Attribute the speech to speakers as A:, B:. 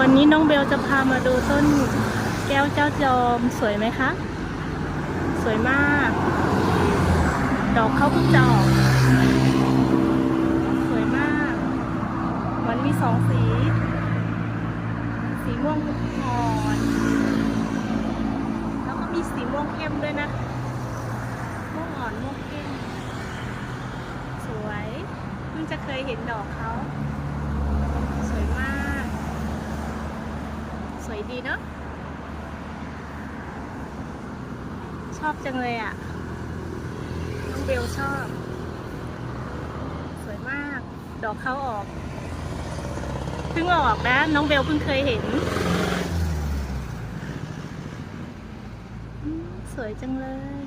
A: วันนี้น้องเบลจะพามาดูต้นแก้วเจ้าจอมสวยไหมคะ สวยมาก ดอกเขาเพิ่งจะออกสวยมาก มันมีสองสี สีม่วงอ่อนแล้วก็มีสีม่วงเข้มด้วยนะม่วงอ่อนม่วงเข้ม สวย เพิ่งจะเคยเห็นดอกเขา สวยมาก ส วยดีเนาะชอบจังเลยอะ่ะน้องเบลชอบ สวยมาก ดอกเขาออกเพิ่งออกนะ น้องเบลเพิ่งเคยเห็น สวยจังเลย